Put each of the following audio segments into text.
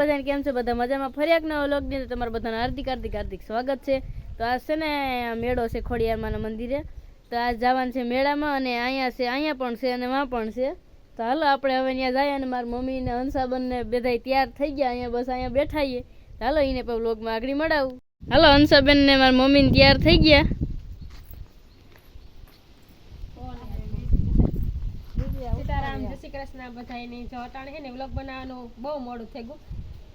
બધાને કેમ છે? બધા મજામાં? ફરી એક નવો લોકની તમારા બધાને હાર્દિક હાર્દિક હાર્દિક સ્વાગત છે. તો આ છે ને મેળો છે ખોડિયારમાંના મંદિરે. તો આ જવાનું છે મેળામાં અને અહીંયા છે, અહીંયા પણ છે અને વાં પણ છે. તો હાલો, આપણે હવે ત્યાં જાય અને મારા મમ્મી ને હંસાબન બધા તૈયાર થઈ ગયા. અહીંયા બસ અહીંયા બેઠા છીએ. હાલો, એને પણ વ્લોગમાં આગળ મળાવું. હાલો હંસાબેન ને મારા મમ્મી તૈયાર થઈ ગયા. સીતારામ, જય શ્રી કૃષ્ણ. બધાયને જો અટાણે છે ને વ્લોગ બનાવવાનું બહુ મોડું થઈ ગયું.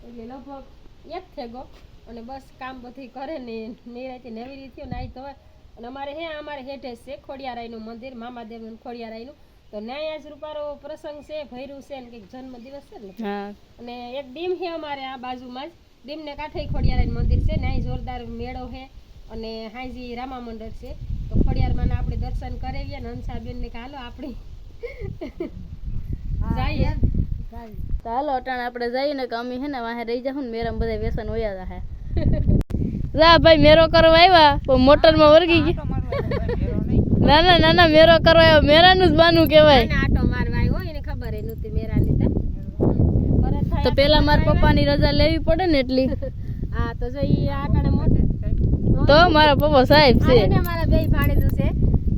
એટલે લગભગ એક થઈ ગો અને બસ કામ બધી કરે ને નિરાયતી નવી રીતે નાઈ ધોવાય અને અમારે હે અમારે હેઠે જ છે ખોડિયારાયનું મંદિર મામાદેવનું ખોડિયારાયનું તો ન્યાય આજ રૂપારો પ્રસંગ છે ભૈરું છે ને કંઈક જન્મ દિવસ છે ને. અને એક ડીમ છે અમારે આ બાજુમાં જ. ડીમને કાંઠે ખોડિયારાયનું મંદિર છે ને અહીં જોરદાર મેળો છે. અને હાજી રામા મંડળ છે. તો ખોડિયારમાં આપણે દર્શન કરાવીએ ને હંસાબેન ને કે હાલો આપણે જઈએ. તો હાલો અટાણે આપણે જઈએ ને કે અમે હે ને વાહે રહી જાઉં ને મેરામાં બધા વ્યસન હોયા જાહે જા ભાઈ મેરો કરવા આવ્યા પણ મોટરમાં વર્ગી ગયા. ના ના ના ના મેરો કરવા આવ્યો મેરાનું જ બાનું કહેવાય. અને આટો મારવા આવ્યો એને ખબર એ નહોતી મેરાની તો. પેલા મારા પપ્પાની રજા લેવી પડે ને એટલી. હા તો જો ઈ આટાણે મોટે. તો મારા પપ્પા સાહેબ છે. આને મારા બેય ભાણેજું છે.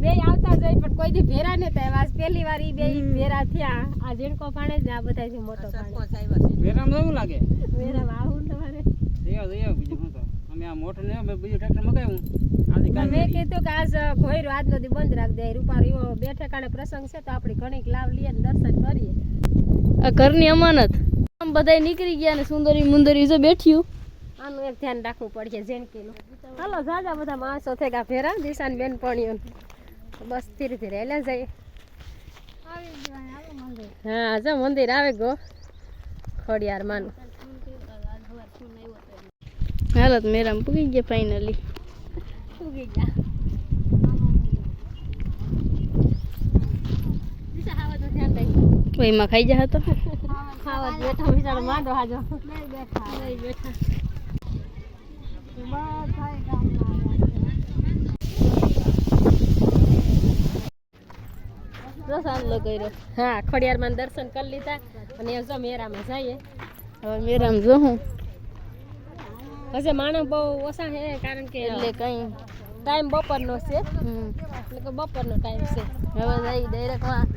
બેય આવતા જઈ પણ કોઈ દી ભેરા ને આજ પહેલી વાર ઈ બે ભેરા થયા. આ ઝીણકો પાણે જ આ બધા છે મોટો વેરામ તો એવું લાગે? ભેરામાં આવું તમારે? જઈ જઈ બીજું હું તો? અમે આ મોટર ને અમે બીજું ટ્રેક્ટર મગાવ્યું. આજે કાલ મેં કીધું કે આજ ઘોયરો આજનો દી બંધ રાખ દે. રૂપારો એવો બે ઠેકાણે પ્રસંગ છે તો આપણી ઘણીક લાવ લઈએ ને દર્શન કરીએ. આ ઘરની અમાનત. આમ બધાય નીકળી ગયા ને સુંદરી મુંદરી જો બેઠ્યું આનું એક ધ્યાન રાખવું પડશે જેનકીનું હાલો જાજા બધા માણસો થઈ ગયા ભેરા દિશાન બેન પણીઓ બસ ધીરે ધીરે એટલે જઈએ. હા જો મંદિર આવે ગો. ખોડિયાર માનું. હાલત મેરામ પૂગી ગયા ફાઇનલી પૂગી ગયા. એમાં ખાઈ જા હતો ખાવા બેઠા બિચારો માંડો હાજો. બેઠા. બેઠા. આંદલો કર્યો. હા ખોડિયારમાં દર્શન કરી લીધા અને જો મેરામાં જઈએ. હવે મેરામાં જો હું. હજે માણસ બહુ ઓછા છે કારણ કે એટલે કઈ. ટાઈમ બપોરનો છે. એટલે કે બપોરનો ટાઈમ છે. હવે જઈ ડાયરેક્ટમાં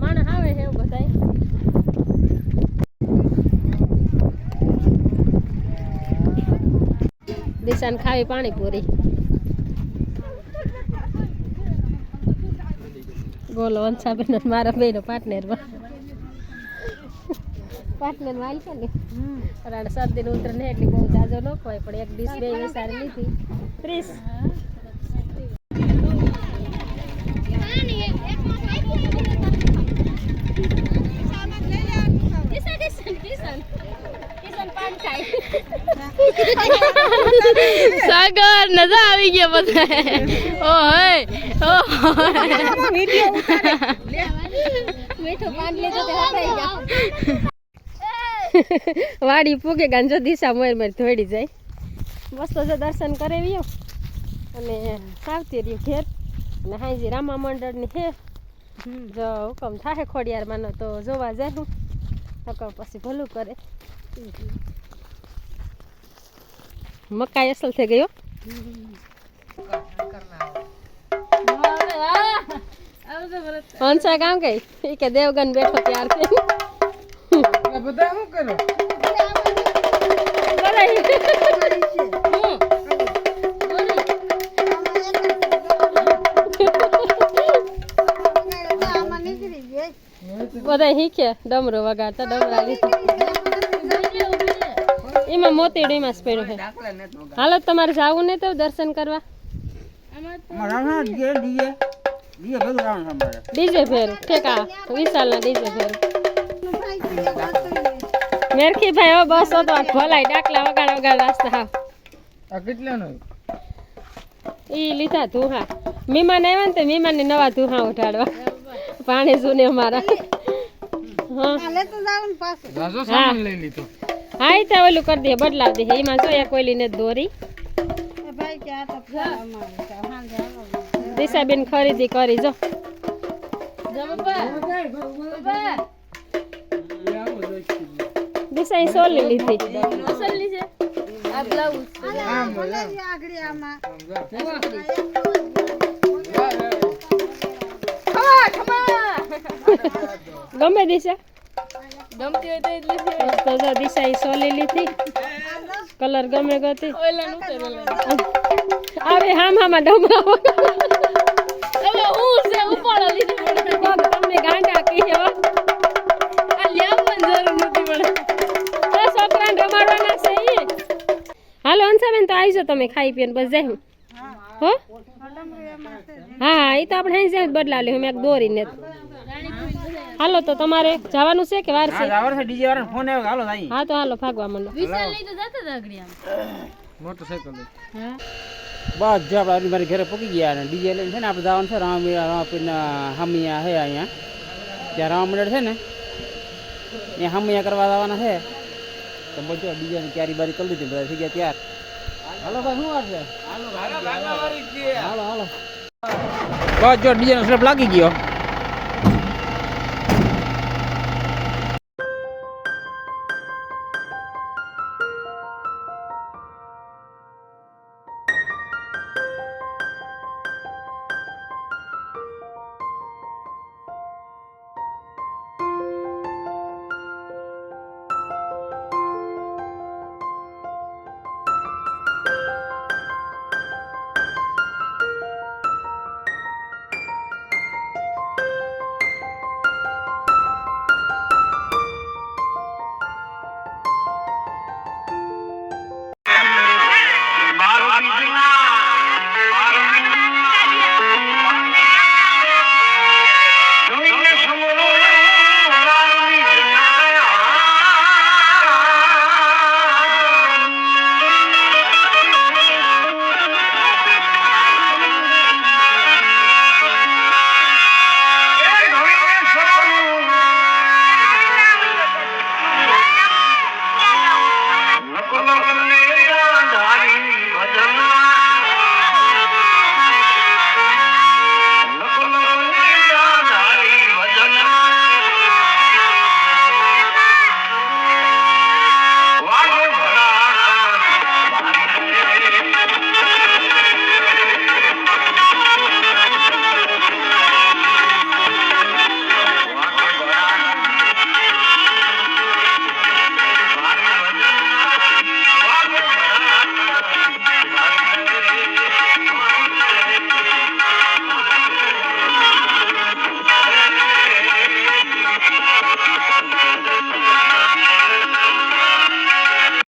માણસ આવે છે એવું બધાય. દિશાને ખાવી પાણીપુરી. બોલો વંશાબેન મારા બેનો પાર્ટનર પાર્ટનર વાલ છે ને? કારણ શરદી ઉતર ને એટલી બહુ જાજો ન ખવાય પણ એક ડીશ બે વિસારી લીધી. ત્રીસ. સાગર નજા આવી ગયા બધા ઓ હે ઓ વાડી પૂગે ગાંજો દિશા મોર મોર ધોડી જાય. મસ્ત જો દર્શન કરાવ્યો અને સાવતી રહ્યું ઘેર. અને હાજી રામા મંડળની હે. જો હુકમ થાય ખોડિયાર માનો તો જોવા જાય હું. હુકમ પછી ભલું કરે. મકાઈ અસલ થઈ ગયો હંસા કામ કઈ ઈ કે દેવગન બેઠો ત્યારથી બધા શું કરો? બધા શીખે ડમરો વગાડતા ડમરા લીધા. એમાં મોતીડીમાં જ પડ્યો છે. હાલો તમારે જાવું ને તો દર્શન કરવા? અમારા ડીજે ફેર ઠેકા વિશાલના ડીજે ફેર મેરખી ભાઈ હવે બસ તો ભલાઈ ડાકલા વગાડ વગાડ રાસ્તા હા. આ કેટલાનો ઈ લીધા ધુહા. મીમાન આવ્યા ને તો મીમાનને નવા ધુહા ઉઠાડવા. પાણી સુને અમારા. હા. એ તો ઓલું કરી દે બદલાવ દે. એમાં જો કોઈ ને દોરી. દિશાબેન ખરીદી કરી જો. દિશાએ સોલી લીધી. ગમે દિશા? ગમતી હોય તો તો સોલી લીધી. કલર ગમે ગતી. આવે હામ હામાં ડમરા હવે હું છે ઉપાડો લીધી પડે પગ તમને ગાંડા કહી હો આ લેવાની જરૂર નથી પડે તો છોકરાને રમાડવાના છે ઈ. હાલો અંશાબેન તો આવજો તમે ખાઈ પીને બસ જાય હો. હા? એ તો આપણે અહીં જાય બદલા લે મેં દોરીને હાલો તો તમારે જવાનું છે કે વાર છે? હા છે ડીજે વાળાનો ફોન આવ્યો હાલો અહીં હા તો હાલો ભાગવા માંડો. વિશાલ લઈ તો જતા હતા આગળ આમ. મોટરસાઇકલ હા. બસ જો આપણે મારી ઘરે પૂકી ગયા અને ડીજે લઈને છે ને આપણે જવાનું છે રામવીરા રામપીરના હમિયા છે અહીંયા. ત્યાં રામ મંડળ છે ને એ હમિયા કરવા જવાના છે. તો બધું ડીજેની ક્યારી બારી કરી દીધી બધા થઈ ગયા ત્યાર. હાલો ભાઈ શું વાત છે? હાલો હાલો બસ જો ડીજેનો સ્લેપ લાગી ગયો.